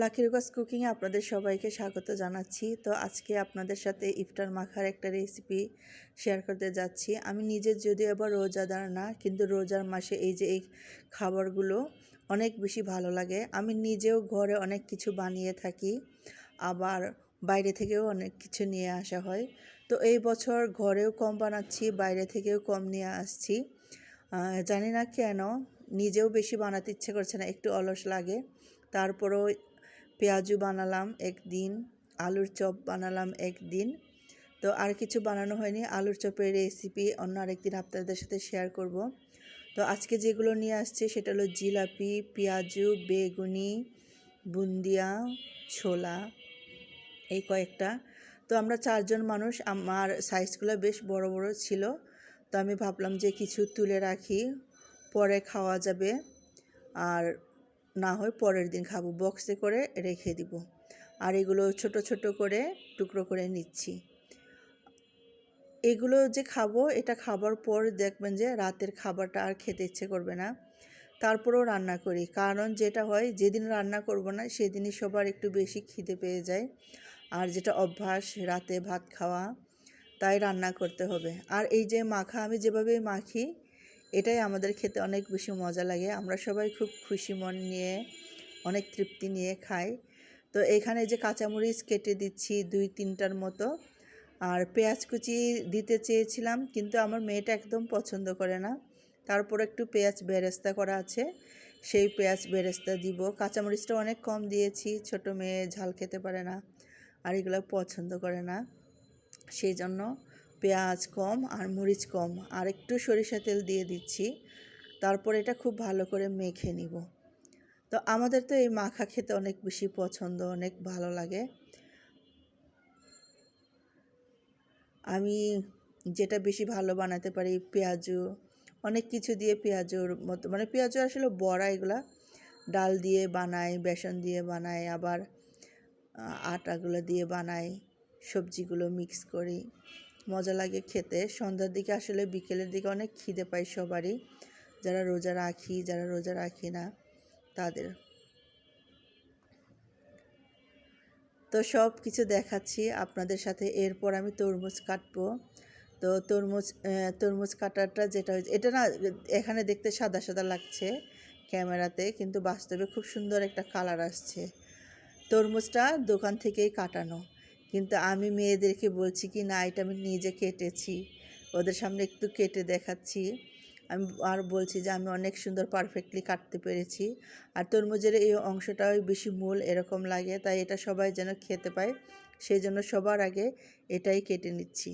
Lucky রুকাস কুকিংয়ে আপনাদের সবাইকে স্বাগত জানাচ্ছি। তো আজকে আপনাদের সাথে ইফতার মাখার একটা রেসিপি শেয়ার করতে যাচ্ছি। আমি নিজে যদিও আবার রোজাদার না, কিন্তু রোজার মাসে এই যে এই খাবারগুলো অনেক বেশি ভালো লাগে। আমি নিজেও ঘরে অনেক কিছু বানিয়ে থাকি, আবার বাইরে থেকেও অনেক কিছু নিয়ে আসা হয়। তো এই বছর ঘরেও কম বানাচ্ছি, বাইরে থেকেও কম নিয়ে আসছি। জানি না কেন, নিজেও বেশি বানাতে ইচ্ছে করছে না, একটু অলস লাগে। তারপরেও পেঁয়াজু বানালাম একদিন, আলুর চপ বানালাম একদিন। তো আর কিছু বানানো হয়নি। আলুর চপের রেসিপি অন্য আরেকদিন আপনাদের সাথে শেয়ার করব। তো আজকে যেগুলো নিয়ে আসছে সেটা হলো জিলাপি, পেঁয়াজু, বেগুনি, বুন্দিয়া, ছোলা, এই কয়েকটা। তো আমরা চারজন মানুষ, আমার সাইজগুলো বেশ বড় বড় ছিল। তো আমি ভাবলাম যে কিছু তুলে রাখি, পরে খাওয়া যাবে। আর না হয় পরের দিন খাব। বক্সে করে রেখে দিব। আর এগুলো ছোট ছোট করে টুকরো করে নিচ্ছি। এগুলো যে খাব, এটা খাবার পর দেখবেন যে রাতের খাবারটা আর খেতে ইচ্ছে করবে না। তারপরেও রান্না করি। কারণ যেটা হয়, যেদিন রান্না করব না, সেদিনই সবার একটু বেশি খিদে পেয়ে যায়। আর যেটা অভ্যাস, রাতে ভাত খাওয়া, তাই রান্না করতে হবে। আর এই যে মাখা, আমি যেভাবে মাখি এটাই আমাদের খেতে অনেক বেশি মজা লাগে। আমরা সবাই খুব খুশি মন নিয়ে, অনেক তৃপ্তি নিয়ে খাই। তো এখানে যে কাঁচামরিচ কেটে দিচ্ছি দুই তিনটার মতো, আর পেঁয়াজ কুচি দিতে চেয়েছিলাম, কিন্তু আমার মেয়েটা একদম পছন্দ করে না। তারপর একটু পেঁয়াজ বেরেস্তা করা আছে, সেই পেঁয়াজ বেরেস্তা দিব। কাঁচামরিচটা অনেক কম দিয়েছি, ছোট মেয়ে ঝাল খেতে পারে না, আর এগুলো পছন্দ করে না। সেই জন্য পেঁয়াজ কম আর মরিচ কম, আর একটু সরিষা তেল দিয়ে দিচ্ছি। তারপর এটা খুব ভালো করে মেখে নিব। তো আমাদের তো এই মাখা খেতে অনেক বেশি পছন্দ, অনেক ভালো লাগে। আমি যেটা বেশি ভালো বানাতে পারি, পেঁয়াজু, অনেক কিছু দিয়ে পেঁয়াজুর মতো মানে পেঁয়াজু আসলে বড়া এগুলা, ডাল দিয়ে বানাই, বেসন দিয়ে বানাই, আবার আটাগুলো দিয়ে বানাই, সবজিগুলো মিক্স করি। মজা লাগে খেতে। সন্ধ্যার দিকে আসলে বিকেলের দিকে অনেক খিদে পাই সবারই। যারা রোজা রাখি, যারা রোজা রাখি না, তাদের। তো সব কিছু দেখাচ্ছি আপনাদের সাথে। এরপর আমি তরমুজ কাটবো। তো তরমুজ তরমুজ কাটাটা যেটা হয়েছে, এটা না, এখানে দেখতে সাদা সাদা লাগছে ক্যামেরাতে, কিন্তু বাস্তবে খুব সুন্দর একটা কালার আসছে। তরমুজটা দোকান থেকেই কাটানো। কিন্তু আমি মেয়েদেরকে বলছি কি, না, এটা আমি নিজে কেটেছি। ওদের সামনে একটু কেটে দেখাচ্ছি। আমি আর বলছি যে, আমি অনেক সুন্দর পারফেক্টলি কাটতে পেরেছি। আর তরমুজের এই অংশটাও বেশি মূল এরকম লাগে, তাই এটা সবাই যেন খেতে পায়। সেই জন্য সবার আগে এটাই কেটে নিচ্ছি।